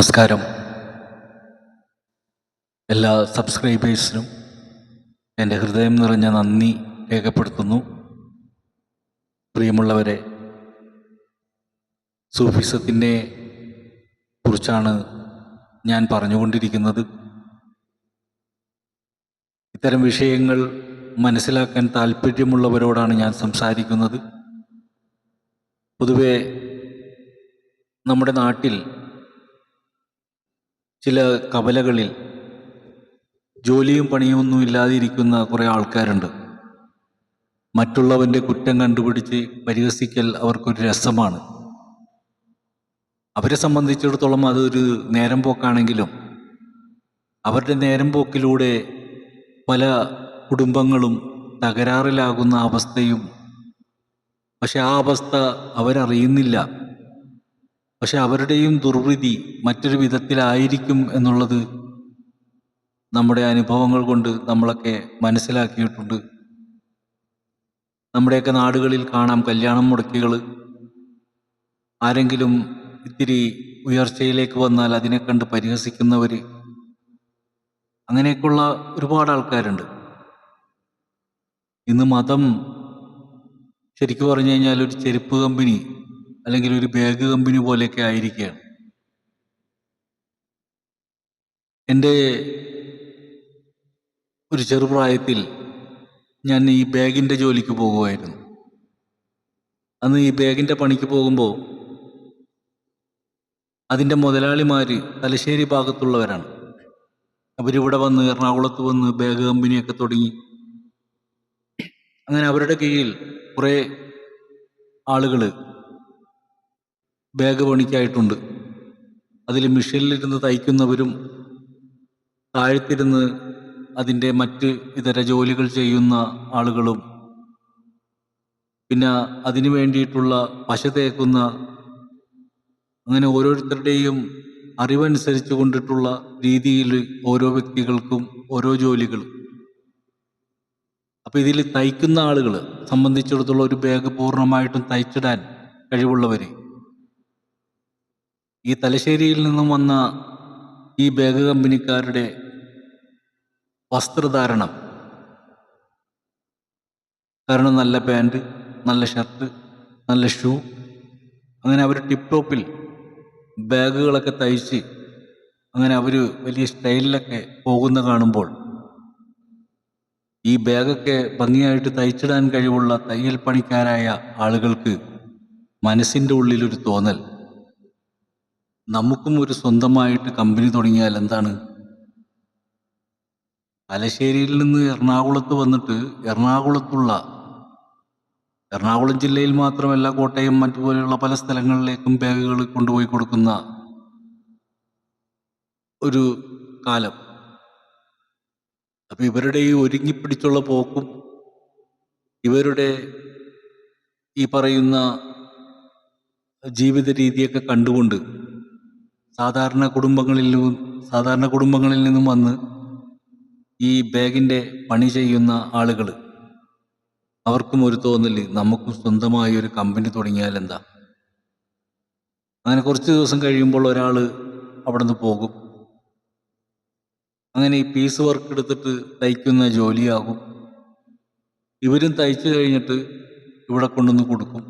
നമസ്കാരം. എല്ലാ സബ്സ്ക്രൈബേഴ്സിനും എന്റെ ഹൃദയം നിറഞ്ഞ നന്ദി രേഖപ്പെടുത്തുന്നു. പ്രിയമുള്ളവരെ സൂഫിസത്തിനെ കുറിച്ചാണ് ഞാൻ പറഞ്ഞുകൊണ്ടിരിക്കുന്നത്. ഇത്തരം വിഷയങ്ങൾ മനസ്സിലാക്കാൻ താല്പര്യമുള്ളവരോടാണ് ഞാൻ സംസാരിക്കുന്നത്. പൊതുവേ നമ്മുടെ നാട്ടിൽ ചില കവലകളിൽ ജോലിയും പണിയൊന്നും ഇല്ലാതിരിക്കുന്ന കുറേ ആൾക്കാരുണ്ട്. മറ്റുള്ളവന്റെ കുറ്റം കണ്ടുപിടിച്ച് പരിഹസിക്കൽ അവർക്കൊരു രസമാണ്. അവരെ സംബന്ധിച്ചിടത്തോളം അതൊരു നേരം പോക്കാണെങ്കിലും അവരുടെ നേരം പോക്കിലൂടെ പല കുടുംബങ്ങളും തകരാറിലാകുന്ന അവസ്ഥയും പക്ഷെ ആ അവസ്ഥ അവരറിയുന്നില്ല. പക്ഷെ അവരുടെയും ദുർവൃതി മറ്റൊരു വിധത്തിലായിരിക്കും എന്നുള്ളത് നമ്മുടെ അനുഭവങ്ങൾ കൊണ്ട് നമ്മളൊക്കെ മനസ്സിലാക്കിയിട്ടുണ്ട്. നമ്മുടെയൊക്കെ നാടുകളിൽ കാണാം കല്യാണം മുടക്കികൾ ആരെങ്കിലും ഇത്തിരി ഉയർച്ചയിലേക്ക് വന്നാൽ അതിനെ കണ്ട് പരിഹസിക്കുന്നവർ അങ്ങനെയൊക്കെയുള്ള ഒരുപാട് ആൾക്കാരുണ്ട്. ഇന്ന് മതം ശരിക്കും പറഞ്ഞു കഴിഞ്ഞാൽ ഒരു ചെരുപ്പ് കമ്പനി അല്ലെങ്കിൽ ഒരു ബാഗ് കമ്പനി പോലെയൊക്കെ ആയിരിക്കുകയാണ്. എന്റെ ഒരു ചെറുപ്രായത്തിൽ ഞാൻ ഈ ബാഗിന്റെ ജോലിക്ക് പോകുമായിരുന്നു. അന്ന് ഈ ബാഗിന്റെ പണിക്ക് പോകുമ്പോൾ അതിന്റെ മുതലാളിമാർ തലശ്ശേരി ഭാഗത്തുള്ളവരാണ്. അവരിവിടെ വന്ന് എറണാകുളത്ത് വന്ന് ബാഗ് കമ്പനിയൊക്കെ തുടങ്ങി. അങ്ങനെ അവരുടെ കീഴിൽ കുറേ ആളുകൾ ബാഗ് പണിക്കായിട്ടുണ്ട്. അതിൽ മിഷനിലിരുന്ന് തയ്ക്കുന്നവരും താഴ്ത്തിരുന്ന് അതിന്റെ മറ്റ് ഇതര ജോലികൾ ചെയ്യുന്ന ആളുകളും പിന്നെ അതിനു വേണ്ടിയിട്ടുള്ള പശ തേക്കുന്ന അങ്ങനെ ഓരോരുത്തരുടെയും അറിവനുസരിച്ച് കൊണ്ടിട്ടുള്ള രീതിയിൽ ഓരോ വ്യക്തികൾക്കും ഓരോ ജോലികൾ അപ്പോൾ ഇതിൽ തയ്ക്കുന്ന ആളുകൾ സംബന്ധിച്ചിടത്തോളം ഒരു ബാഗ് പൂർണമായിട്ടും തയ്ച്ചിടാൻ കഴിവുള്ളവർ ഈ തലശ്ശേരിയിൽ നിന്നും വന്ന ഈ ബാഗ് കമ്പനിക്കാരുടെ വസ്ത്രധാരണം. കാരണം നല്ല പാന്റ് നല്ല ഷർട്ട് നല്ല ഷൂ. അങ്ങനെ അവർ ടിപ്പ് ടോപ്പിൽ ബാഗുകളൊക്കെ തയ്ച്ച് അങ്ങനെ അവർ വലിയ സ്റ്റൈലിലൊക്കെ പോകുന്ന കാണുമ്പോൾ ഈ ബാഗൊക്കെ ഭംഗിയായിട്ട് തയ്ച്ചിടാൻ കഴിവുള്ള തയ്യൽ പണിക്കാരായ ആളുകൾക്ക് മനസ്സിന്റെ ഉള്ളിലൊരു തോന്നൽ. നമുക്കും ഒരു സ്വന്തമായിട്ട് കമ്പനി തുടങ്ങിയാൽ എന്താണ്? തലശ്ശേരിയിൽ നിന്ന് എറണാകുളത്ത് വന്നിട്ട് എറണാകുളത്തുള്ള എറണാകുളം ജില്ലയിൽ മാത്രമല്ല കോട്ടയം മറ്റുപോലെയുള്ള പല സ്ഥലങ്ങളിലേക്കും ബാഗുകൾ കൊണ്ടുപോയി കൊടുക്കുന്ന ഒരു കാലം. അപ്പം ഇവരുടെ ഈ ഒരുങ്ങിപ്പിടിച്ചുള്ള പോക്കും ഇവരുടെ ഈ പറയുന്ന ജീവിത രീതിയൊക്കെ കണ്ടുകൊണ്ട് സാധാരണ കുടുംബങ്ങളിൽ നിന്നും സാധാരണ കുടുംബങ്ങളിൽ നിന്നും വന്ന് ഈ ബാഗിന്റെ പണി ചെയ്യുന്ന ആളുകൾ അവർക്കും ഒരു തോന്നൽ നമുക്കും സ്വന്തമായി ഒരു കമ്പനി തുടങ്ങിയാൽ എന്താ? അങ്ങനെ കുറച്ച് ദിവസം കഴിയുമ്പോൾ ഒരാൾ അവിടെ നിന്ന് പോകും. അങ്ങനെ ഈ പീസ് വർക്ക് എടുത്തിട്ട് തയ്ക്കുന്ന ജോലിയാകും. ഇവരും തയ്ച്ചു കഴിഞ്ഞിട്ട് ഇവിടെ കൊണ്ടുവന്ന് കൊടുക്കും.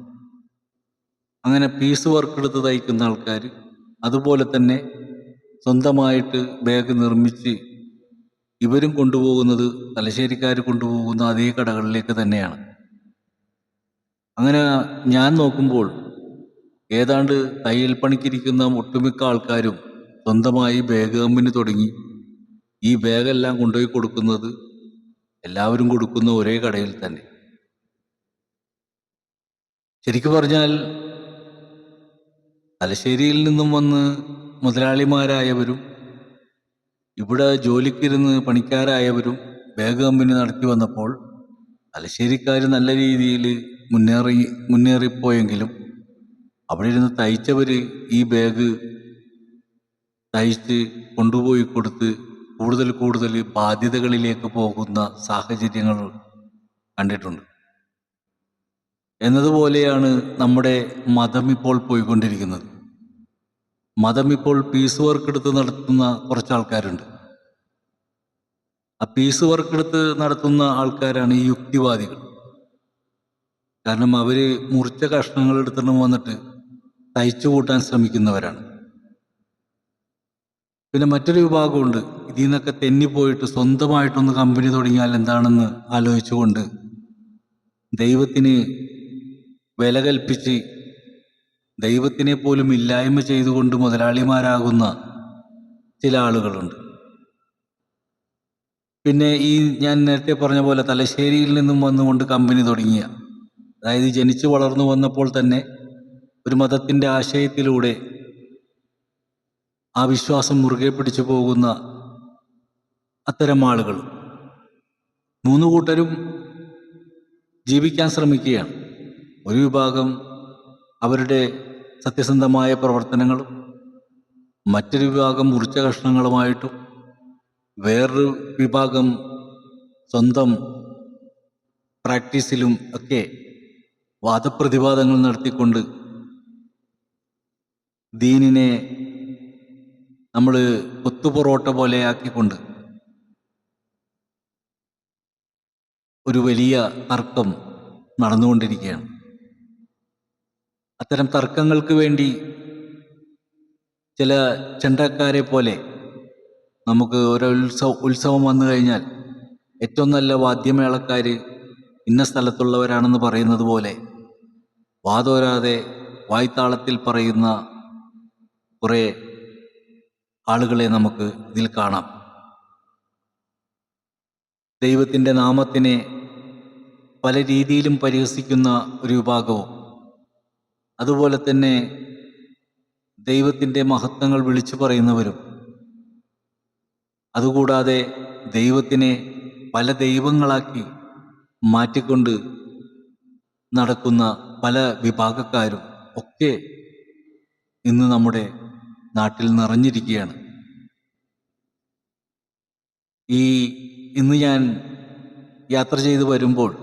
അങ്ങനെ പീസ് വർക്ക് എടുത്ത് തയ്ക്കുന്ന ആൾക്കാർ അതുപോലെ തന്നെ സ്വന്തമായിട്ട് ബാഗ് നിർമ്മിച്ച് ഇവരും കൊണ്ടുപോകുന്നത് തലശ്ശേരിക്കാർ കൊണ്ടുപോകുന്ന അതേ കടകളിലേക്ക് തന്നെയാണ്. അങ്ങനെ ഞാൻ നോക്കുമ്പോൾ ഏതാണ്ട് തയ്യൽ പണിക്കിരിക്കുന്ന ഒട്ടുമിക്ക ആൾക്കാരും സ്വന്തമായി ബാഗ് കമ്പനി തുടങ്ങി. ഈ ബാഗെല്ലാം കൊണ്ടുപോയി കൊടുക്കുന്നത് എല്ലാവരും കൊടുക്കുന്ന ഒരേ കടയിൽ തന്നെ. ശരിക്കു പറഞ്ഞാൽ തലശ്ശേരിയിൽ നിന്നും വന്ന് മുതലാളിമാരായവരും ഇവിടെ ജോലിക്കിരുന്ന് പണിക്കാരായവരും ബാഗ് കമ്പനി നടത്തി വന്നപ്പോൾ തലശ്ശേരിക്കാർ നല്ല രീതിയിൽ മുന്നേറി മുന്നേറിപ്പോയെങ്കിലും അവിടെ ഇരുന്ന് തയ്ച്ചവർ ഈ ബാഗ് തയ്ച്ച് കൊണ്ടുപോയി കൊടുത്ത് കൂടുതൽ കൂടുതൽ ബാധ്യതകളിലേക്ക് പോകുന്ന സാഹചര്യങ്ങൾ കണ്ടിട്ടുണ്ട്. എന്നതുപോലെയാണ് നമ്മുടെ മതം ഇപ്പോൾ പോയിക്കൊണ്ടിരിക്കുന്നത്. മതം ഇപ്പോൾ പീസ് വർക്ക് എടുത്ത് നടത്തുന്ന കുറച്ച് ആൾക്കാരുണ്ട്. ആ പീസ് വർക്ക് എടുത്ത് നടത്തുന്ന ആൾക്കാരാണ് ഈ യുക്തിവാദികൾ. കാരണം അവർ മുറിച്ച കഷ്ണങ്ങൾ എടുത്തിട്ട് വന്നിട്ട് തയ്ച്ചു കൂട്ടാൻ ശ്രമിക്കുന്നവരാണ്. പിന്നെ മറ്റൊരു വിഭാഗമുണ്ട്. ഇതിൽ നിന്നൊക്കെ തെന്നിപ്പോയിട്ട് സ്വന്തമായിട്ടൊന്ന് കമ്പനി തുടങ്ങിയാൽ എന്താണെന്ന് ആലോചിച്ചുകൊണ്ട് ദൈവത്തിന് വില കൽപ്പിച്ച് ദൈവത്തിനെ പോലും ഇല്ലായ്മ ചെയ്തുകൊണ്ട് മുതലാളിമാരാകുന്ന ചില ആളുകളുണ്ട്. പിന്നെ ഈ ഞാൻ നേരത്തെ പറഞ്ഞ പോലെ തലശ്ശേരിയിൽ നിന്നും വന്നുകൊണ്ട് കമ്പനി തുടങ്ങിയ അതായത് ജനിച്ചു വളർന്നു വന്നപ്പോൾ തന്നെ ഒരു മതത്തിന്റെ ആശയത്തിലൂടെ ആ വിശ്വാസം മുറുകെ പിടിച്ചു പോകുന്ന അത്തരം ആളുകൾ മൂന്ന് കൂട്ടരും ജീവിക്കാൻ ശ്രമിക്കുകയാണ്. ഒരു വിഭാഗം അവരുടെ സത്യസന്ധമായ പ്രവർത്തനങ്ങളും മറ്റൊരു വിഭാഗം മുറിച്ച കഷ്ണങ്ങളുമായിട്ടും വേറൊരു വിഭാഗം സ്വന്തം പ്രാക്ടീസിലും ഒക്കെ വാദപ്രതിവാദങ്ങൾ നടത്തിക്കൊണ്ട് ദീനിനെ നമ്മൾ കൊത്തുപൊറോട്ട പോലെ ആക്കിക്കൊണ്ട് ഒരു വലിയ തർക്കം നടന്നുകൊണ്ടിരിക്കുകയാണ്. അത്തരം തർക്കങ്ങൾക്ക് വേണ്ടി ചില ചെണ്ടക്കാരെ പോലെ നമുക്ക് ഒരു ഉത്സവ ഉത്സവം വന്നു കഴിഞ്ഞാൽ ഏറ്റവും നല്ല വാദ്യമേളക്കാർ ഇന്ന സ്ഥലത്തുള്ളവരാണെന്ന് പറയുന്നത് പോലെ വാതോരാതെ വായ്ത്താളത്തിൽ പറയുന്ന കുറേ ആളുകളെ നമുക്ക് ഇതിൽ കാണാം. ദൈവത്തിന്റെ നാമത്തിനെ പല രീതിയിലും പരിഹസിക്കുന്ന ഒരു വിഭാഗവും അതുപോലെ തന്നെ ദൈവത്തിന്റെ മഹത്വങ്ങൾ വിളിച്ചു പറയുന്നവരും. അതുകൂടാതെ ദൈവത്തിനെ പല ദൈവങ്ങളാക്കി മാറ്റിക്കൊണ്ട് നടക്കുന്ന പല വിഭാഗക്കാരും ഒക്കെ ഇന്ന് നമ്മുടെ നാട്ടിൽ നിറഞ്ഞിരിക്കുകയാണ്. ഈ ഇന്ന് ഞാൻ യാത്ര ചെയ്ത് വരുമ്പോൾ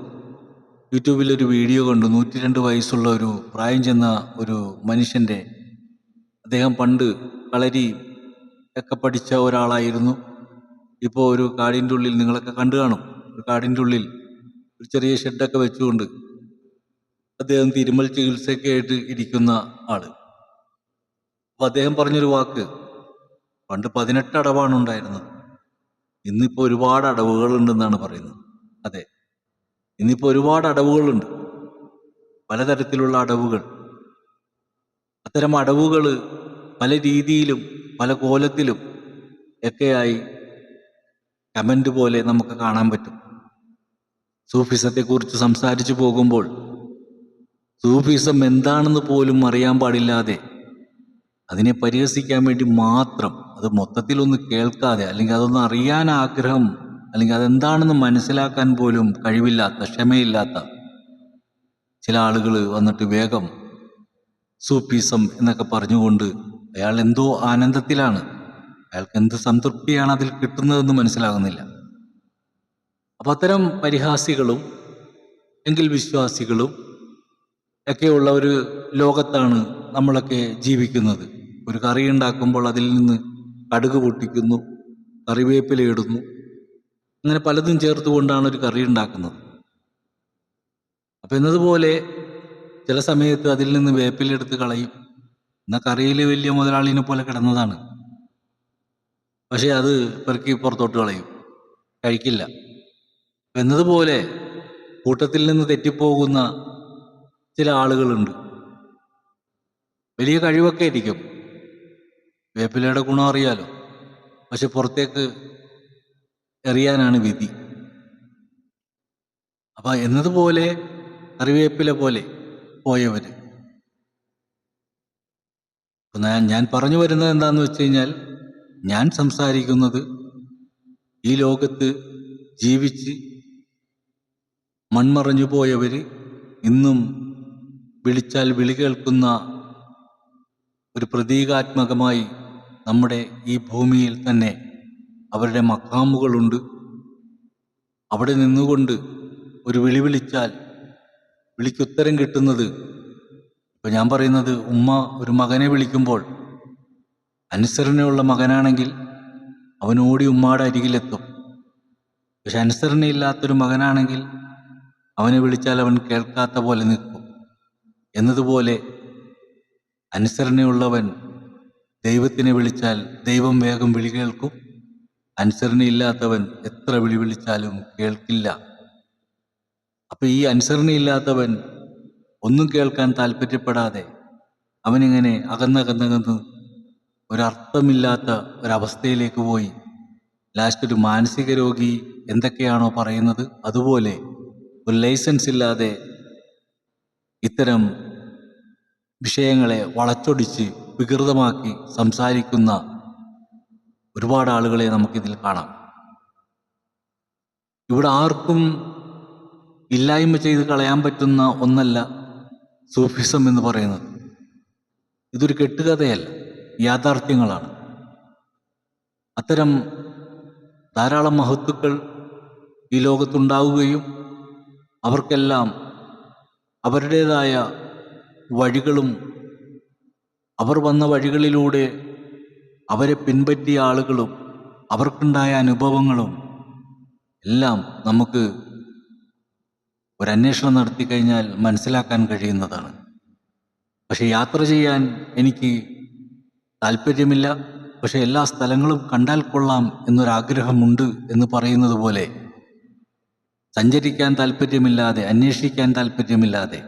യൂട്യൂബിൽ ഒരു വീഡിയോ കണ്ടു. നൂറ്റി രണ്ട് വയസ്സുള്ള ഒരു പ്രായം ചെന്ന ഒരു മനുഷ്യന്റെ അദ്ദേഹം പണ്ട് കളരി ഒക്കെ പഠിച്ച ഒരാളായിരുന്നു. ഇപ്പോൾ ഒരു കാടിന്റെ ഉള്ളിൽ നിങ്ങളൊക്കെ കണ്ടു കാണും. ഒരു കാടിന്റെ ഉള്ളിൽ ഒരു ചെറിയ ഷെഡൊക്കെ വെച്ചുകൊണ്ട് അദ്ദേഹം തിരുമൽ ചികിത്സയൊക്കെ ആയിട്ട് ഇരിക്കുന്ന ആൾ. അപ്പം അദ്ദേഹം പറഞ്ഞൊരു വാക്ക് പണ്ട് പതിനെട്ട് അടവാണ് ഉണ്ടായിരുന്നത്. ഇന്നിപ്പോൾ ഒരുപാട് അടവുകളുണ്ടെന്നാണ് പറയുന്നത്. അതെ. ഇന്നിപ്പോൾ ഒരുപാട് അടവുകളുണ്ട്. പലതരത്തിലുള്ള അടവുകൾ. അത്തരം അടവുകൾ പല രീതിയിലും പല കോലത്തിലും ഒക്കെയായി കമന്റ് പോലെ നമുക്ക് കാണാൻ പറ്റും. സൂഫിസത്തെക്കുറിച്ച് സംസാരിച്ചു പോകുമ്പോൾ സൂഫിസം എന്താണെന്ന് പോലും അറിയാൻ പാടില്ലാതെ അതിനെ പരിഹസിക്കാൻ വേണ്ടി മാത്രം അത് മൊത്തത്തിലൊന്ന് കേൾക്കാതെ അല്ലെങ്കിൽ അതൊന്ന് അറിയാൻ ആഗ്രഹം അല്ലെങ്കിൽ അതെന്താണെന്ന് മനസ്സിലാക്കാൻ പോലും കഴിവില്ലാത്ത ക്ഷമയില്ലാത്ത ചില ആളുകൾ വന്നിട്ട് വേഗം സൂപ്പീസം എന്നൊക്കെ പറഞ്ഞുകൊണ്ട് അയാൾ എന്തോ ആനന്ദത്തിലാണ്. അയാൾക്ക് എന്ത് സംതൃപ്തിയാണ് അതിൽ കിട്ടുന്നതെന്ന് മനസ്സിലാകുന്നില്ല. അപ്പം അത്തരം പരിഹാസികളും എങ്കിൽ വിശ്വാസികളും ഒക്കെയുള്ള ഒരു ലോകത്താണ് നമ്മളൊക്കെ ജീവിക്കുന്നത്. ഒരു കറി ഉണ്ടാക്കുമ്പോൾ അതിൽ നിന്ന് കടുക് പൊട്ടിക്കുന്നു കറിവേപ്പില ഇടുന്നു അങ്ങനെ പലതും ചേർത്തുകൊണ്ടാണ് ഒരു കറി ഉണ്ടാക്കുന്നത്. അപ്പം എന്നതുപോലെ ചില സമയത്ത് അതിൽ നിന്ന് വേപ്പിലെടുത്ത് കളയും. എന്നാൽ കറിയിൽ വലിയ മുതലാളിനെ പോലെ കിടന്നതാണ്. പക്ഷേ അത് പെറുക്കി പുറത്തോട്ട് കളയും. കഴിക്കില്ല. എന്നതുപോലെ കൂട്ടത്തിൽ നിന്ന് തെറ്റിപ്പോകുന്ന ചില ആളുകളുണ്ട്. വലിയ കഴിവൊക്കെ ആയിരിക്കും. വേപ്പിലയുടെ ഗുണം അറിയാലോ. പക്ഷെ പുറത്തേക്ക് എറിയാനാണ് വിധി. അപ്പൊ എന്നതുപോലെ കറിവേപ്പില പോലെ പോയവര്. ഞാൻ ഞാൻ പറഞ്ഞു വരുന്നത് എന്താന്ന് വെച്ച് കഴിഞ്ഞാൽ ഞാൻ സംസാരിക്കുന്നത് ഈ ലോകത്ത് ജീവിച്ച് മൺമറഞ്ഞു പോയവര് ഇന്നും വിളിച്ചാൽ വിളി കേൾക്കുന്ന ഒരു പ്രതീകാത്മകമായി നമ്മുടെ ഈ ഭൂമിയിൽ തന്നെ അവരുടെ മക്കാമുകളുണ്ട് അവിടെ നിന്നുകൊണ്ട് ഒരു വിളി വിളിച്ചാൽ വിളിക്കുത്തരം കിട്ടുന്നത്. ഇപ്പം ഞാൻ പറയുന്നത് ഉമ്മ ഒരു മകനെ വിളിക്കുമ്പോൾ അനുസരണയുള്ള മകനാണെങ്കിൽ അവനോടി ഉമ്മയുടെ അരികിലെത്തും. പക്ഷെ അനുസരണയില്ലാത്തൊരു മകനാണെങ്കിൽ അവനെ വിളിച്ചാൽ അവൻ കേൾക്കാത്ത പോലെ നിൽക്കും. എന്നതുപോലെ അനുസരണയുള്ളവൻ ദൈവത്തിനെ വിളിച്ചാൽ ദൈവം വേഗം വിളി കേൾക്കും. അനുസരണയില്ലാത്തവൻ എത്ര വിളി വിളിച്ചാലും കേൾക്കില്ല. അപ്പൊ ഈ അനുസരണയില്ലാത്തവൻ ഒന്നും കേൾക്കാൻ താല്പര്യപ്പെടാതെ അവനിങ്ങനെ അകന്നകന്നകന്ന് ഒരർത്ഥമില്ലാത്ത ഒരവസ്ഥയിലേക്ക് പോയി. ലാസ്റ്റ് ഒരു മാനസിക രോഗി എന്തൊക്കെയാണോ പറയുന്നത് അതുപോലെ ഒരു ലൈസൻസ് ഇല്ലാതെ ഇത്തരം വിഷയങ്ങളെ വളച്ചൊടിച്ച് വികൃതമാക്കി സംസാരിക്കുന്ന ഒരുപാട് ആളുകളെ നമുക്കിതിൽ കാണാം. ഇവിടെ ആർക്കും ഇല്ലായ്മ ചെയ്ത് കളയാൻ പറ്റുന്ന ഒന്നല്ല സൂഫിസം എന്ന് പറയുന്നത്. ഇതൊരു കെട്ടുകഥയല്ല യാഥാർത്ഥ്യങ്ങളാണ്. അത്തരം ധാരാളം മഹത്തുക്കൾ ഈ ലോകത്തുണ്ടാവുകയും അവർക്കെല്ലാം അവരുടേതായ വഴികളും അവർ വന്ന വഴികളിലൂടെ അവരെ പിൻപറ്റിയ ആളുകളും അവർക്കുണ്ടായ അനുഭവങ്ങളും എല്ലാം നമുക്ക് ഒരു അന്വേഷണം നടത്തി കഴിഞ്ഞാൽ മനസ്സിലാക്കാൻ കഴിയുന്നതാണ്. പക്ഷെ യാത്ര ചെയ്യാൻ എനിക്ക് താല്പര്യമില്ല പക്ഷെ എല്ലാ സ്ഥലങ്ങളും കണ്ടാൽ കൊള്ളാം എന്നൊരാഗ്രഹമുണ്ട് എന്ന് പറയുന്നത് പോലെ സഞ്ചരിക്കാൻ താല്പര്യമില്ലാതെ അന്വേഷിക്കാൻ താല്പര്യമില്ലാതെ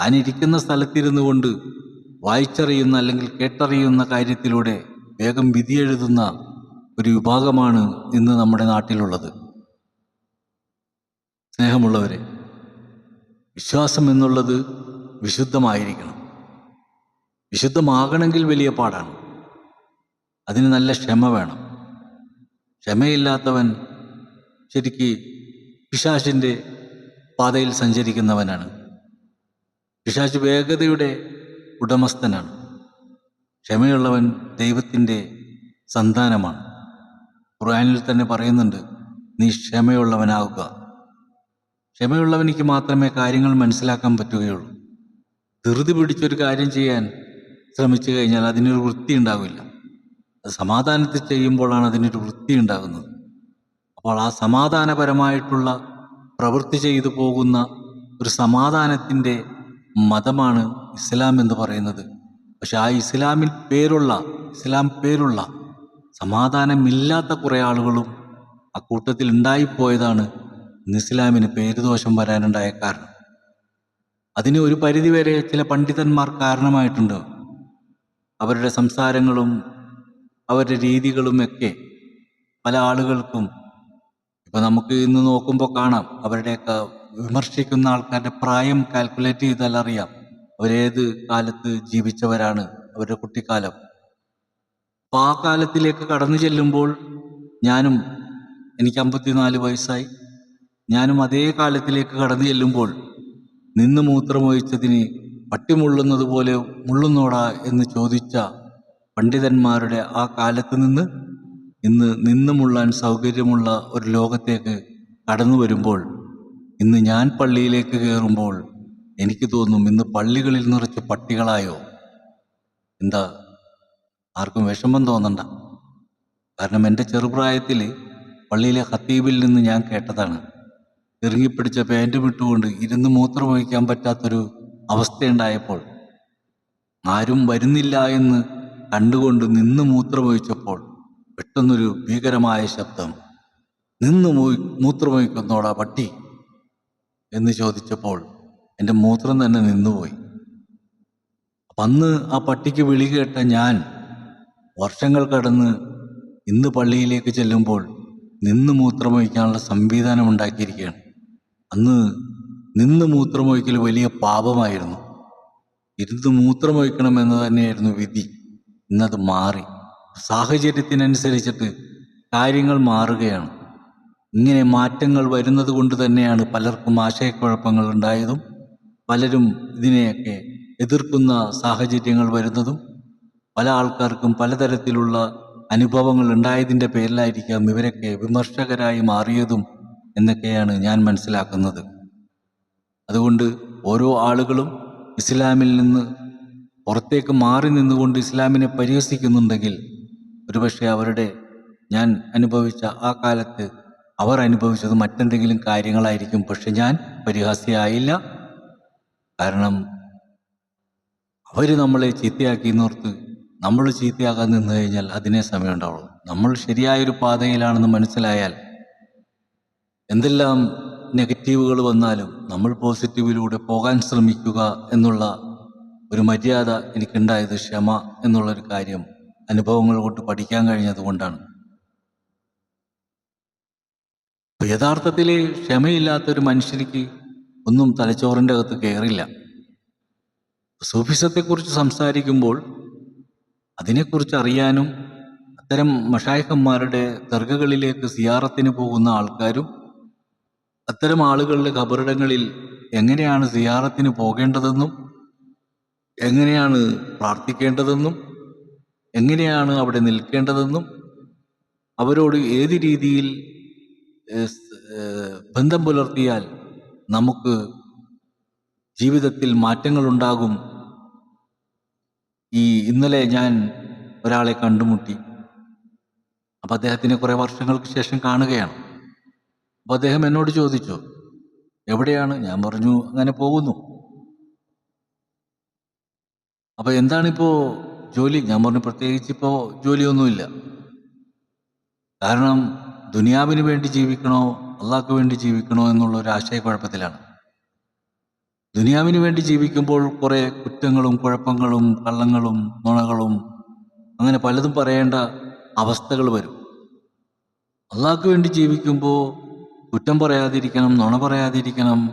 താനിരിക്കുന്ന സ്ഥലത്തിരുന്നു കൊണ്ട് വായിച്ചറിയുന്ന അല്ലെങ്കിൽ കേട്ടറിയുന്ന കാര്യത്തിലൂടെ വേഗം വിധിയെഴുതുന്ന ഒരു വിഭാഗമാണ് ഇന്ന് നമ്മുടെ നാട്ടിലുള്ളത്. സ്നേഹമുള്ളവരെ വിശ്വാസം എന്നുള്ളത് വിശുദ്ധമായിരിക്കണം. വിശുദ്ധമാകണമെങ്കിൽ വലിയ പാടാണ്. അതിന് നല്ല ക്ഷമ വേണം. ക്ഷമയില്ലാത്തവൻ ശരിക്ക് പിശാചിന്റെ പാതയിൽ സഞ്ചരിക്കുന്നവനാണ്. പിശാച് വേഗതയുടെ ഉടമസ്ഥനാണ്. ക്ഷമയുള്ളവൻ ദൈവത്തിന്റെ സന്താനമാണ്. ഖുർആാനിൽ തന്നെ പറയുന്നുണ്ട് നീ ക്ഷമയുള്ളവനാവുക. ക്ഷമയുള്ളവനിക്ക് മാത്രമേ കാര്യങ്ങൾ മനസ്സിലാക്കാൻ പറ്റുകയുള്ളൂ. ധൃതി പിടിച്ചൊരു കാര്യം ചെയ്യാൻ ശ്രമിച്ചു കഴിഞ്ഞാൽ അതിനൊരു വൃത്തി ഉണ്ടാവില്ല അത് സമാധാനത്തിൽ ചെയ്യുമ്പോഴാണ് അതിനൊരു വൃത്തി ഉണ്ടാകുന്നത് അപ്പോൾ ആ സമാധാനപരമായിട്ടുള്ള പ്രവൃത്തി ചെയ്തു പോകുന്ന ഒരു സമാധാനത്തിന്റെ മതമാണ് ഇസ്ലാം എന്ന് പറയുന്നത്. പക്ഷെ ആ ഇസ്ലാമിൽ പേരുള്ള ഇസ്ലാം പേരുള്ള സമാധാനമില്ലാത്ത കുറേ ആളുകളും ആ കൂട്ടത്തിൽ ഉണ്ടായിപ്പോയതാണ് ഇന്ന് ഇസ്ലാമിന് പേരുദോഷം വരാനുണ്ടായ കാരണം. അതിന് ഒരു പരിധിവരെ ചില പണ്ഡിതന്മാർ കാരണമായിട്ടുണ്ട്. അവരുടെ സംസാരങ്ങളും അവരുടെ രീതികളുമൊക്കെ പല ആളുകൾക്കും ഇപ്പൊ നമുക്ക് ഇന്ന് നോക്കുമ്പോൾ കാണാം. അവരുടെയൊക്കെ വിമർശിക്കുന്ന ആൾക്കാരുടെ പ്രായം കാൽക്കുലേറ്റ് ചെയ്താൽ അറിയാം. അവരേത് കാലത്ത് ജീവിച്ചവരാണ് അവരുടെ കുട്ടിക്കാലം. അപ്പൊ ആ കാലത്തിലേക്ക് കടന്നു ചെല്ലുമ്പോൾ ഞാനും എനിക്ക് അമ്പത്തിനാല് വയസ്സായി. ഞാനും അതേ കാലത്തിലേക്ക് കടന്നു ചെല്ലുമ്പോൾ നിന്ന് മൂത്രമൊഴിച്ചതിന് പട്ടി മുള്ളുന്നത് പോലെ മുള്ളുന്നോടാ എന്ന് ചോദിച്ച പണ്ഡിതന്മാരുടെ ആ കാലത്ത് നിന്ന് ഇന്ന് നിന്ന് മുള്ളാൻ സൗകര്യമുള്ള ഒരു ലോകത്തേക്ക് കടന്നു വരുമ്പോൾ ഇന്ന് ഞാൻ പള്ളിയിലേക്ക് കയറുമ്പോൾ എനിക്ക് തോന്നും ഇന്ന് പള്ളികളിൽ നിറച്ച് പട്ടികളായോ? എന്താ? ആർക്കും വിഷമം തോന്നണ്ട. കാരണം എന്റെ ചെറുപ്രായത്തിൽ പള്ളിയിലെ ഹത്തീബിൽ നിന്ന് ഞാൻ കേട്ടതാണ്. ഇറങ്ങിപ്പിടിച്ച പാന്റും ഇട്ടുകൊണ്ട് ഇരുന്ന് മൂത്രമൊഴിക്കാൻ പറ്റാത്തൊരു അവസ്ഥയുണ്ടായപ്പോൾ ആരും വരുന്നില്ല എന്ന് കണ്ടുകൊണ്ട് നിന്ന് മൂത്രമൊഴിച്ചപ്പോൾ പെട്ടെന്നൊരു ഭീകരമായ ശബ്ദം നിന്ന് മൂത്രം മൂത്രമൊഴിക്കുന്നോടാ പട്ടി? എന്ന് ചോദിച്ചപ്പോൾ എന്റെ മൂത്രം തന്നെ നിന്നുപോയി. അന്ന് ആ പട്ടിക്ക് വിളി കേട്ട ഞാൻ വർഷങ്ങൾ കടന്ന് ഇന്ന് പള്ളിയിലേക്ക് ചെല്ലുമ്പോൾ നിന്ന് മൂത്രമൊഴിക്കാനുള്ള സംവിധാനം ഉണ്ടാക്കിയിരിക്കുകയാണ്. അന്ന് നിന്ന് മൂത്രമൊഴിക്കൽ വലിയ പാപമായിരുന്നു. ഇരുന്ന് മൂത്രമൊഴിക്കണം എന്ന് തന്നെയായിരുന്നു വിധി. ഇന്നത് മാറി. സാഹചര്യത്തിനനുസരിച്ചിട്ട് കാര്യങ്ങൾ മാറുകയാണ്. ഇങ്ങനെ മാറ്റങ്ങൾ വരുന്നത് കൊണ്ട് തന്നെയാണ് പലർക്കും ആശയക്കുഴപ്പങ്ങൾ ഉണ്ടായതും പലരും ഇതിനെയൊക്കെ എതിർക്കുന്ന സാഹചര്യങ്ങൾ വരുന്നതും പല ആൾക്കാർക്കും പലതരത്തിലുള്ള അനുഭവങ്ങൾ ഉണ്ടായതിന്റെ പേരിലായിരിക്കാം ഇവരൊക്കെ വിമർശകരായി മാറിയതും എന്നൊക്കെയാണ് ഞാൻ മനസ്സിലാക്കുന്നത്. അതുകൊണ്ട് ഓരോ ആളുകളും ഇസ്ലാമിൽ നിന്ന് പുറത്തേക്ക് മാറി നിന്നുകൊണ്ട് ഇസ്ലാമിനെ പരിഹസിക്കുന്നുണ്ടെങ്കിൽ ഒരുപക്ഷെ അവരുടെ ഞാൻ അനുഭവിച്ച ആ കാലത്ത് അവർ അനുഭവിച്ചത് മറ്റെന്തെങ്കിലും കാര്യങ്ങളായിരിക്കും. പക്ഷെ ഞാൻ പരിഹാസിയായില്ല കാരണം അവർ നമ്മളെ ചീത്തയാക്കി എന്നോർത്ത് നമ്മൾ ചീത്തയാകാൻ നിന്ന് കഴിഞ്ഞാൽ അതിനെ സമയമുണ്ടാവുള്ളൂ. നമ്മൾ ശരിയായൊരു പാതയിലാണെന്ന് മനസ്സിലായാൽ എന്തെല്ലാം നെഗറ്റീവുകൾ വന്നാലും നമ്മൾ പോസിറ്റീവിലൂടെ പോകാൻ ശ്രമിക്കുക എന്നുള്ള ഒരു മര്യാദ എനിക്കുണ്ടായത് ക്ഷമ എന്നുള്ളൊരു കാര്യം അനുഭവങ്ങൾ കൊണ്ട് പഠിക്കാൻ കഴിഞ്ഞത് കൊണ്ടാണ്. യഥാർത്ഥത്തിൽ ക്ഷമയില്ലാത്തൊരു മനുഷ്യർക്ക് ഒന്നും തലച്ചോറിന്റെ അകത്ത് കയറില്ല. സൂഫിസത്തെക്കുറിച്ച് സംസാരിക്കുമ്പോൾ അതിനെക്കുറിച്ച് അറിയാനും അത്തരം മഷായഹന്മാരുടെ ദർഗകളിലേക്ക് സിയാറത്തിന് പോകുന്ന ആൾക്കാരും അത്തരം ആളുകളുടെ ഖബറിടങ്ങളിൽ എങ്ങനെയാണ് സിയാറത്തിന് പോകേണ്ടതെന്നും എങ്ങനെയാണ് പ്രാർത്ഥിക്കേണ്ടതെന്നും എങ്ങനെയാണ് അവിടെ നിൽക്കേണ്ടതെന്നും അവരോട് ഏത് രീതിയിൽ ബന്ധം പുലർത്തിയാൽ നമുക്ക് ജീവിതത്തിൽ മാറ്റങ്ങളുണ്ടാകും. ഈ ഇന്നലെ ഞാൻ ഒരാളെ കണ്ടുമുട്ടി. അപ്പം അദ്ദേഹത്തിനെ കുറേ വർഷങ്ങൾക്ക് ശേഷം കാണുകയാണ്. അപ്പോൾ അദ്ദേഹം എന്നോട് ചോദിച്ചു എവിടെയാണ്? ഞാൻ പറഞ്ഞു അങ്ങനെ പോകുന്നു. അപ്പോൾ എന്താണിപ്പോൾ ജോലി? ഞാൻ പറഞ്ഞു പ്രത്യേകിച്ച് ഇപ്പോൾ ജോലിയൊന്നുമില്ല. കാരണം ദുനിയാവിന് വേണ്ടി ജീവിക്കണോ അള്ളാഹ്ക്ക് വേണ്ടി ജീവിക്കണോ എന്നുള്ള ഒരു ആശയക്കുഴപ്പത്തിലാണ്. ദുനിയാവിന് വേണ്ടി ജീവിക്കുമ്പോൾ കുറേ കുറ്റങ്ങളും കുഴപ്പങ്ങളും കള്ളങ്ങളും നുണകളും അങ്ങനെ പലതും പറയേണ്ട അവസ്ഥകൾ വരും. അള്ളാഹ്ക്ക് വേണ്ടി ജീവിക്കുമ്പോൾ കുറ്റം പറയാതിരിക്കണം നുണ പറയാതിരിക്കണം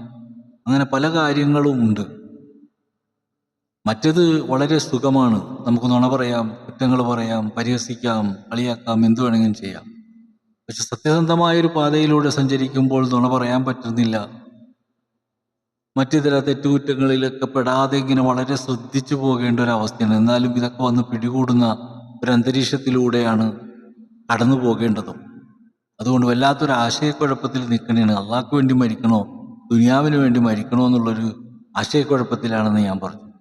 അങ്ങനെ പല കാര്യങ്ങളും ഉണ്ട്. മറ്റത് വളരെ സുഖമാണ്. നമുക്ക് നുണ പറയാം കുറ്റങ്ങൾ പറയാം പരിഹസിക്കാം കളിയാക്കാം എന്തു വേണമെങ്കിലും ചെയ്യാം. പക്ഷെ സത്യസന്ധമായ ഒരു പാതയിലൂടെ സഞ്ചരിക്കുമ്പോൾ നുണ പറയാൻ പറ്റുന്നില്ല. മറ്റു ചില തെറ്റുകുറ്റങ്ങളിലൊക്കെ പെടാതെ ഇങ്ങനെ വളരെ ശ്രദ്ധിച്ചു പോകേണ്ട ഒരു അവസ്ഥയാണ്. എന്നാലും ഇതൊക്കെ വന്ന് പിടികൂടുന്ന ഒരു അന്തരീക്ഷത്തിലൂടെയാണ് കടന്നു പോകേണ്ടതും. അതുകൊണ്ട് വല്ലാത്തൊരു ആശയക്കുഴപ്പത്തിൽ നിൽക്കണേണ്. അള്ളാഹ്ക്ക് വേണ്ടി മരിക്കണോ? ദുനിയാവിന് വേണ്ടി മരിക്കണോ എന്നുള്ളൊരു ആശയക്കുഴപ്പത്തിലാണെന്ന് ഞാൻ പറഞ്ഞു.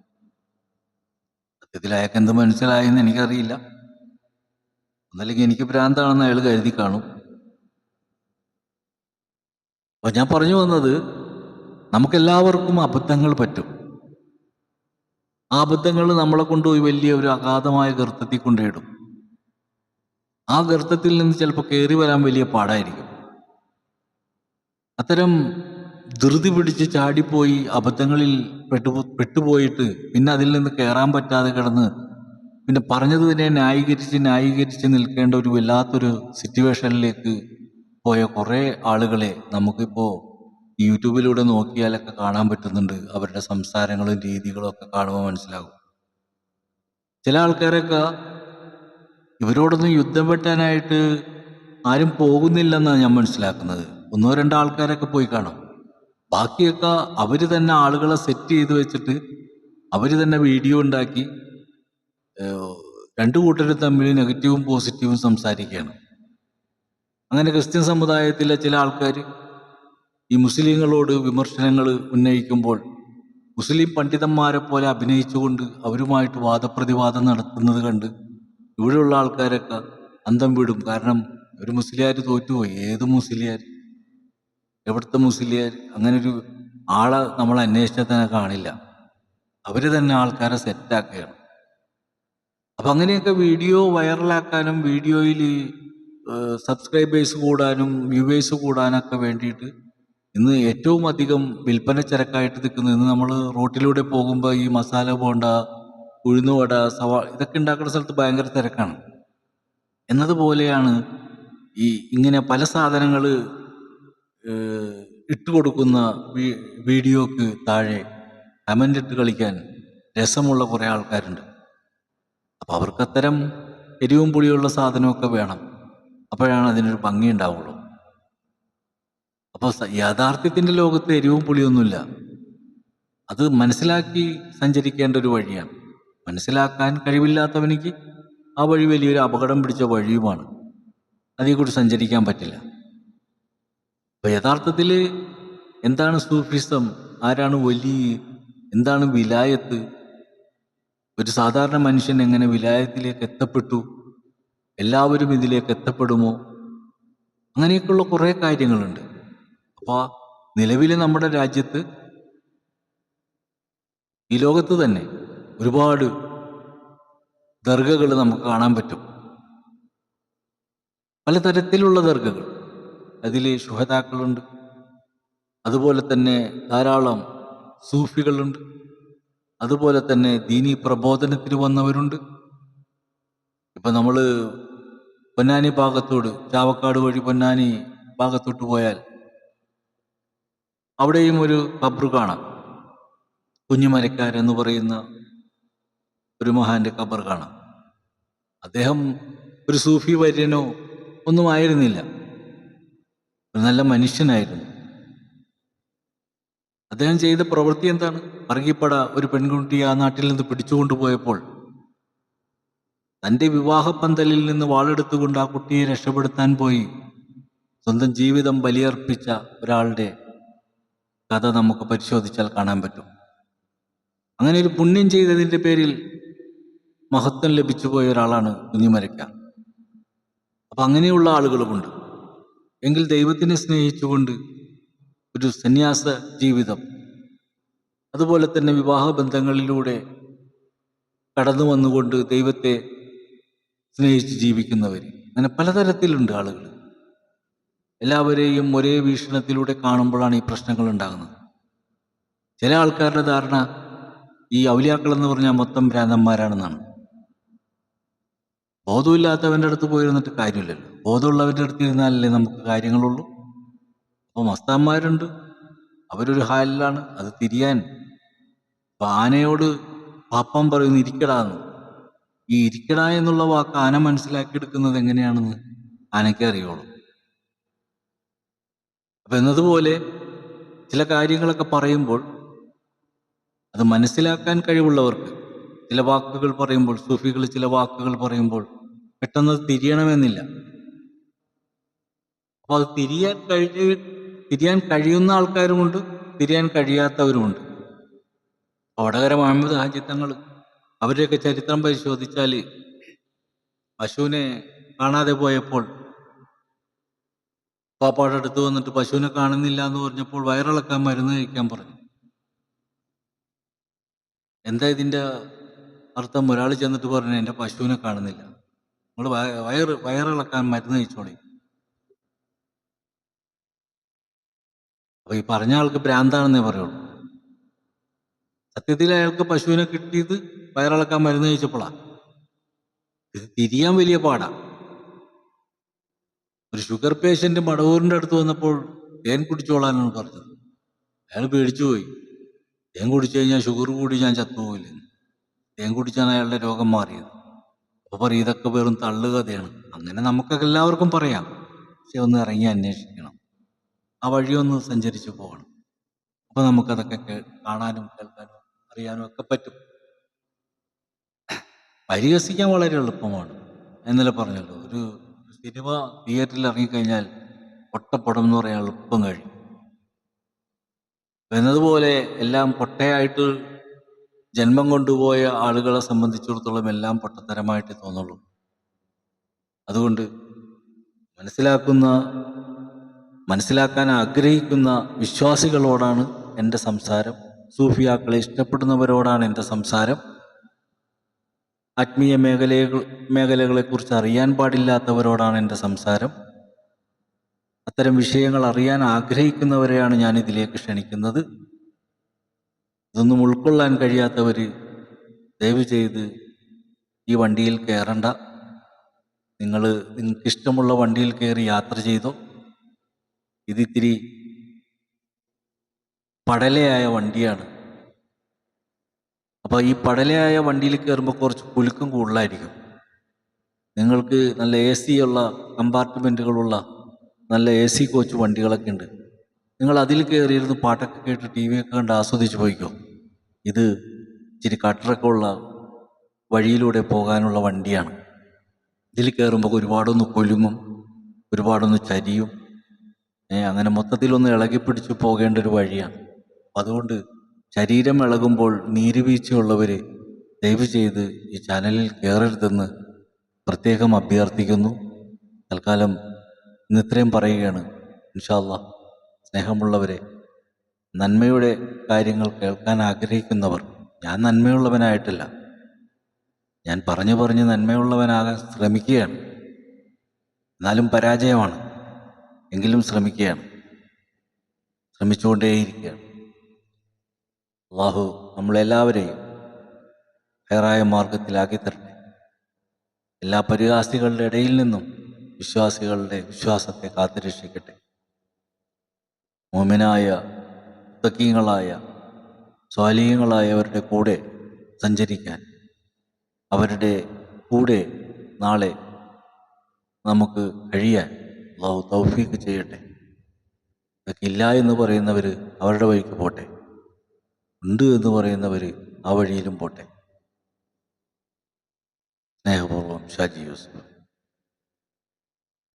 സത്യത്തിൽ അയാൾക്ക് എന്ത് മനസ്സിലായെന്ന് എനിക്കറിയില്ല. ഒന്നല്ലെങ്കിൽ എനിക്ക് ഭ്രാന്താണെന്ന് അയാൾ കരുതി കാണും. അപ്പൊ ഞാൻ പറഞ്ഞു വന്നത് നമുക്കെല്ലാവർക്കും അബദ്ധങ്ങൾ പറ്റും. ആ അബദ്ധങ്ങൾ നമ്മളെ കൊണ്ടുപോയി വലിയ ഒരു അഗാധമായ ഗർത്തത്തിൽ കൊണ്ടിടും ആ ഗർത്തത്തിൽ നിന്ന് ചിലപ്പോൾ കയറി വരാൻ വലിയ പാടായിരിക്കും. അത്തരം ധൃതി പിടിച്ച് ചാടിപ്പോയി അബദ്ധങ്ങളിൽ പെട്ടു പെട്ടുപോയിട്ട് പിന്നെ അതിൽ നിന്ന് കയറാൻ പറ്റാതെ കിടന്ന് പിന്നെ പറഞ്ഞത് തന്നെ ന്യായീകരിച്ച് ന്യായീകരിച്ച് നിൽക്കേണ്ട ഒരു വല്ലാത്തൊരു സിറ്റുവേഷനിലേക്ക് പോയ കുറേ ആളുകളെ നമുക്കിപ്പോൾ യൂട്യൂബിലൂടെ നോക്കിയാലൊക്കെ കാണാൻ പറ്റുന്നുണ്ട്. അവരുടെ സംസാരങ്ങളും രീതികളും ഒക്കെ കാണുമ്പോൾ മനസ്സിലാകും. ചില ആൾക്കാരൊക്കെ ഇവരോടൊന്നും യുദ്ധം വെട്ടാനായിട്ട് ആരും പോകുന്നില്ലെന്നാണ് ഞാൻ മനസ്സിലാക്കുന്നത്. ഒന്നോ രണ്ടോ ആൾക്കാരൊക്കെ പോയി കാണും. ബാക്കിയൊക്കെ അവർ തന്നെ ആളുകളെ സെറ്റ് ചെയ്ത് വെച്ചിട്ട് അവർ തന്നെ വീഡിയോ ഉണ്ടാക്കി രണ്ടു കൂട്ടരും തമ്മിൽ നെഗറ്റീവും പോസിറ്റീവും സംസാരിക്കുകയാണ്. അങ്ങനെ ക്രിസ്ത്യൻ സമുദായത്തിലെ ചില ആൾക്കാർ ഈ മുസ്ലിങ്ങളോട് വിമർശനങ്ങൾ ഉന്നയിക്കുമ്പോൾ മുസ്ലിം പണ്ഡിതന്മാരെ പോലെ അഭിനയിച്ചുകൊണ്ട് അവരുമായിട്ട് വാദപ്രതിവാദം നടത്തുന്നത് കണ്ട് ഇവിടെയുള്ള ആൾക്കാരൊക്കെ അന്തം വിടും. കാരണം ഒരു മുസ്ലിയാർ തോറ്റുപോയി. ഏത് മുസ്ലിയാർ? എവിടുത്തെ മുസ്ലിയാർ? അങ്ങനെ ഒരു ആളെ നമ്മൾ അന്വേഷിച്ചാൽ തന്നെ കാണില്ല. അവർ തന്നെ ആൾക്കാരെ സെറ്റാക്കുകയാണ് അപ്പം അങ്ങനെയൊക്കെ വീഡിയോ വൈറലാക്കാനും വീഡിയോയിൽ സബ്സ്ക്രൈബേഴ്സ് കൂടാനും വ്യൂവേഴ്സ് കൂടാനൊക്കെ വേണ്ടിയിട്ട് ഇന്ന് ഏറ്റവും അധികം വിൽപ്പന ചരക്കായിട്ട് നിൽക്കുന്നത് ഇന്ന് നമ്മൾ റോട്ടിലൂടെ പോകുമ്പോൾ ഈ മസാല ബോണ്ട ഉഴുന്നുവട സവാ ഇതൊക്കെ ഉണ്ടാക്കുന്ന സ്ഥലത്ത് ഭയങ്കര തിരക്കാണ്. എന്നതുപോലെയാണ് ഈ ഇങ്ങനെ പല സാധനങ്ങൾ ഇട്ടുകൊടുക്കുന്ന വീഡിയോക്ക് താഴെ കമന്റ് ഇട്ട് കളിക്കാൻ രസമുള്ള കുറേ ആൾക്കാരുണ്ട്. അപ്പോൾ അവർക്ക് അത്തരം എരിവും പുളിയുള്ള സാധനമൊക്കെ വേണം. അപ്പോഴാണ് അതിനൊരു ഭംഗി ഉണ്ടാവുള്ളൂ. അപ്പോൾ യാഥാർത്ഥ്യത്തിന്റെ ലോകത്ത് എരിവും പുളിയൊന്നുമില്ല. അത് മനസ്സിലാക്കി സഞ്ചരിക്കേണ്ട ഒരു വഴിയാണ്. മനസ്സിലാക്കാൻ കഴിവില്ലാത്തവനിക്ക് ആ വഴി വലിയൊരു അപകടം പിടിച്ച വഴിയുമാണ്. അതേക്കൂടി സഞ്ചരിക്കാൻ പറ്റില്ല. അപ്പോൾ യഥാർത്ഥത്തിൽ എന്താണ് സൂഫിസം? ആരാണ് വലിയ എന്താണ് വിലായത്ത്? ഒരു സാധാരണ മനുഷ്യൻ എങ്ങനെ വിലായത്തിലേക്ക് എത്തപ്പെട്ടു? എല്ലാവരും ഇതിലേക്ക് എത്തപ്പെടുമോ? അങ്ങനെയൊക്കെയുള്ള കുറേ കാര്യങ്ങളുണ്ട്. അപ്പോൾ നിലവിൽ നമ്മുടെ രാജ്യത്ത് ഈ ലോകത്ത് തന്നെ ഒരുപാട് ദർഗകൾ നമുക്ക് കാണാൻ പറ്റും. പലതരത്തിലുള്ള ദർഗകൾ. അതിൽ ശുഹതാക്കളുണ്ട് അതുപോലെ തന്നെ ധാരാളം സൂഫികളുണ്ട്. അതുപോലെ തന്നെ ദീനി പ്രബോധനത്തിന് വന്നവരുണ്ട്. ഇപ്പം നമ്മൾ പൊന്നാനി ഭാഗത്തോട് ചാവക്കാട് വഴി പൊന്നാനി ഭാഗത്തോട്ട് പോയാൽ അവിടെയും ഒരു കബ്ർ കാണാം. കുഞ്ഞുമരക്കാരെന്ന് പറയുന്ന ഒരു മഹാന്റെ കബർ കാണാം. അദ്ദേഹം ഒരു സൂഫി വര്യനോ ഒന്നും ആയിരുന്നില്ല. ഒരു നല്ല മനുഷ്യനായിരുന്നു. അദ്ദേഹം ചെയ്ത പ്രവൃത്തി എന്താണ്? പറകിപ്പട ഒരു പെൺകുട്ടി ആ നാട്ടിൽ നിന്ന് പിടിച്ചുകൊണ്ടുപോയപ്പോൾ തന്റെ വിവാഹപ്പന്തലിൽ നിന്ന് വാളെടുത്തുകൊണ്ട് ആ കുട്ടിയെ രക്ഷപ്പെടുത്താൻ പോയി. സ്വന്തം ജീവിതം ബലിയർപ്പിച്ച ഒരാളുടെ കഥ നമുക്ക് പരിശോധിച്ചാൽ കാണാൻ പറ്റും. അങ്ങനെ ഒരു പുണ്യം ചെയ്തതിന്റെ പേരിൽ മഹത്വം ലഭിച്ചു പോയ ഒരാളാണ് കുഞ്ഞിമരയ്ക്ക. അപ്പം അങ്ങനെയുള്ള ആളുകളുമുണ്ട്. എങ്കിൽ ദൈവത്തിനെ സ്നേഹിച്ചുകൊണ്ട് ഒരു സന്യാസ ജീവിതം അതുപോലെ തന്നെ വിവാഹ ബന്ധങ്ങളിലൂടെ കടന്നു വന്നുകൊണ്ട് ദൈവത്തെ സ്നേഹിച്ച് ജീവിക്കുന്നവർ അങ്ങനെ പലതരത്തിലുണ്ട് ആളുകൾ എല്ലാവരെയും ഒരേ വീക്ഷണത്തിലൂടെ കാണുമ്പോഴാണ് ഈ പ്രശ്നങ്ങൾ ഉണ്ടാകുന്നത്. ചില ആൾക്കാരുടെ ധാരണ ഈ ഔലിയാക്കൾ എന്ന് പറഞ്ഞാൽ മൊത്തം ഭ്രാന്തന്മാരാണെന്നാണ്. ബോധമില്ലാത്തവന്റെ അടുത്ത് പോയിരുന്നിട്ട് കാര്യമില്ലല്ലോ. ബോധമുള്ളവന്റെ അടുത്ത് ഇരുന്നാലല്ലേ നമുക്ക് കാര്യങ്ങളുള്ളൂ? അപ്പോൾ മസ്താന്മാരുണ്ട്. അവരൊരു ഹാലിലാണ്. അത് തിരിയാൻ. ആനയോട് പാപ്പം പറയുന്നു ഇരിക്കടാന്ന് ഈ ഇരിക്കട എന്നുള്ള വാക്ക് ആന മനസ്സിലാക്കി എടുക്കുന്നത് എങ്ങനെയാണെന്ന് ആനയ്ക്ക് അറിയുള്ളൂ. അപ്പൊ എന്നതുപോലെ ചില കാര്യങ്ങളൊക്കെ പറയുമ്പോൾ അത് മനസ്സിലാക്കാൻ കഴിവുള്ളവർക്ക് ചില വാക്കുകൾ പറയുമ്പോൾ സൂഫികൾ ചില വാക്കുകൾ പറയുമ്പോൾ പെട്ടെന്ന് തിരിയണമെന്നില്ല. അപ്പോൾ അത് തിരിയാൻ കഴിഞ്ഞ തിരിയാൻ കഴിയുന്ന ആൾക്കാരുമുണ്ട് തിരിയാൻ കഴിയാത്തവരുമുണ്ട്. വടകര മുഹമ്മദ് ഹാജിത്തങ്ങൾ അവരുടെയൊക്കെ ചരിത്രം പരിശോധിച്ചാൽ പശുവിനെ കാണാതെ പോയപ്പോൾ പാപ്പാട് അടുത്ത് വന്നിട്ട് പശുവിനെ കാണുന്നില്ല എന്ന് പറഞ്ഞപ്പോൾ വയറിളക്കാൻ മരുന്ന് കഴിക്കാൻ പറഞ്ഞു. എന്താ ഇതിന്റെ അർത്ഥം? ഒരാൾ ചെന്നിട്ട് പറഞ്ഞു എന്റെ പശുവിനെ കാണുന്നില്ല. നിങ്ങൾ വയറ് വയറിളക്കാൻ മരുന്ന് കഴിച്ചോളി. അപ്പൊ ഈ പറഞ്ഞ ആൾക്ക് ഭ്രാന്താണെന്നേ പറയുള്ളൂ. സത്യത്തിൽ അയാൾക്ക് പശുവിനെ കിട്ടിയത് വയറിളക്കാൻ മരുന്ന് കഴിച്ചപ്പോഴാ ഇത് തിരിയാൻ വലിയ പാടാ. ഒരു ഷുഗർ പേഷ്യന്റ് മടവൂരിന്റെ അടുത്ത് വന്നപ്പോൾ തേൻ കുടിച്ചോളാനാണ് പറഞ്ഞത്. അയാൾ പേടിച്ചു പോയി. തേൻ കുടിച്ചു കഴിഞ്ഞാൽ ഷുഗർ കൂടി ഞാൻ ചത്തുപോയില്ലെന്ന് തേൻ കുടിച്ചാണ് അയാളുടെ രോഗം മാറിയത്. അപ്പൊ പറയും ഇതൊക്കെ വെറും തള്ളുകഥയാണ് അങ്ങനെ നമുക്കൊക്കെ എല്ലാവർക്കും പറയാം. പക്ഷെ ഒന്ന് ഇറങ്ങി അന്വേഷിക്കണം. ആ വഴിയൊന്ന് സഞ്ചരിച്ചു പോകണം. അപ്പോൾ നമുക്കതൊക്കെ കാണാനും കേൾക്കാനും അറിയാനും ഒക്കെ പറ്റും. പരിഹസിക്കാൻ വളരെ എളുപ്പമാണ് എന്നല്ലേ പറഞ്ഞല്ലോ ഒരു സിനിമ തിയേറ്ററിൽ ഇറങ്ങിക്കഴിഞ്ഞാൽ പൊട്ടപ്പടം എന്ന് പറയാൻ എളുപ്പം കഴിയും. എന്നതുപോലെ എല്ലാം പൊട്ടയായിട്ട് ജന്മം കൊണ്ടുപോയ ആളുകളെ സംബന്ധിച്ചിടത്തോളം എല്ലാം പൊട്ടത്തരമായിട്ട് തോന്നുള്ളൂ. അതുകൊണ്ട് മനസ്സിലാക്കുന്ന മനസ്സിലാക്കാൻ ആഗ്രഹിക്കുന്ന വിശ്വാസികളോടാണ് എന്റെ സംസാരം. സൂഫിയാക്കളെ ഇഷ്ടപ്പെടുന്നവരോടാണ് എന്റെ സംസാരം. ആത്മീയ മേഖലകൾ മേഖലകളെക്കുറിച്ച് അറിയാൻ പാടില്ലാത്തവരോടാണ് എന്റെ സംസാരം. അത്തരം വിഷയങ്ങൾ അറിയാൻ ആഗ്രഹിക്കുന്നവരെയാണ് ഞാൻ ഇതിലേക്ക് ക്ഷണിക്കുന്നത്. ഇതൊന്നും ഉൾക്കൊള്ളാൻ കഴിയാത്തവർ ദയവ് ചെയ്ത് ഈ വണ്ടിയിൽ കയറണ്ട. നിങ്ങൾ നിങ്ങൾക്ക് ഇഷ്ടമുള്ള വണ്ടിയിൽ കയറി യാത്ര ചെയ്തോ. ഇതിത്തിരി പടലയായ വണ്ടിയാണ്. അപ്പോൾ ഈ പടലയായ വണ്ടിയിൽ കയറുമ്പോൾ കുറച്ച് കുലുക്കം കൂടുതലായിരിക്കും. നിങ്ങൾക്ക് നല്ല എ സി ഉള്ള കമ്പാർട്ട്മെന്റുകളുള്ള നല്ല എ സി കോച്ച് വണ്ടികളൊക്കെ ഉണ്ട്. നിങ്ങൾ അതിൽ കയറിയിരുന്ന് പാട്ടൊക്കെ കേട്ട് ടി വി ഒക്കെ കണ്ട് ആസ്വദിച്ച് പോയിക്കോ. ഇത് ഇച്ചിരി കട്ടറൊക്കെ ഉള്ള വഴിയിലൂടെ പോകാനുള്ള വണ്ടിയാണ്. ഇതിൽ കയറുമ്പോൾ ഒരുപാടൊന്ന് കൊലുങ്ങും ഒരുപാടൊന്ന് ചരിയും. അങ്ങനെ മൊത്തത്തിലൊന്ന് ഇളകി പിടിച്ച് പോകേണ്ട ഒരു വഴിയാണ്. അതുകൊണ്ട് ശരീരം ഇളകുമ്പോൾ നീരുവീഴ്ചയുള്ളവരെ ദയവ് ചെയ്ത് ഈ ചാനലിൽ കയറരുതെന്ന് പ്രത്യേകം അഭ്യർത്ഥിക്കുന്നു. തൽക്കാലം ഇന്ന് ഇത്രയും പറയുകയാണ്. ഇൻഷാല്ല സ്നേഹമുള്ളവരെ നന്മയുടെ കാര്യങ്ങൾ കേൾക്കാൻ ആഗ്രഹിക്കുന്നവർ ഞാൻ നന്മയുള്ളവനായിട്ടില്ല. ഞാൻ പറഞ്ഞു പറഞ്ഞ് നന്മയുള്ളവനാകാൻ ശ്രമിക്കുകയാണ്. എന്നാലും പരാജയമാണ്. എങ്കിലും ശ്രമിക്കുകയാണ്. ശ്രമിച്ചുകൊണ്ടേയിരിക്കുകയാണ്. അള്ളാഹു നമ്മളെല്ലാവരെയും ഹെയറായ മാർഗത്തിലാക്കി തരട്ടെ. എല്ലാ പരിഹാസികളുടെ ഇടയിൽ നിന്നും വിശ്വാസികളുടെ വിശ്വാസത്തെ കാത്തുരക്ഷിക്കട്ടെ. മോമിനായ തക്കീങ്ങളായ സ്വാലീയങ്ങളായവരുടെ കൂടെ സഞ്ചരിക്കാൻ അവരുടെ കൂടെ നാളെ നമുക്ക് കഴിയാൻ അള്ളാഹു തൗഫീക്ക് ചെയ്യട്ടെ. ഇതൊക്കെ ഇല്ല എന്ന് പറയുന്നവർ അവരുടെ വഴിക്ക് പോട്ടെ. ഉണ്ട് എന്ന് പറയുന്നവർ ആ വഴിയിലും പോട്ടെ. സ്നേഹപൂർവം ഷാജി യൂസുഫ്.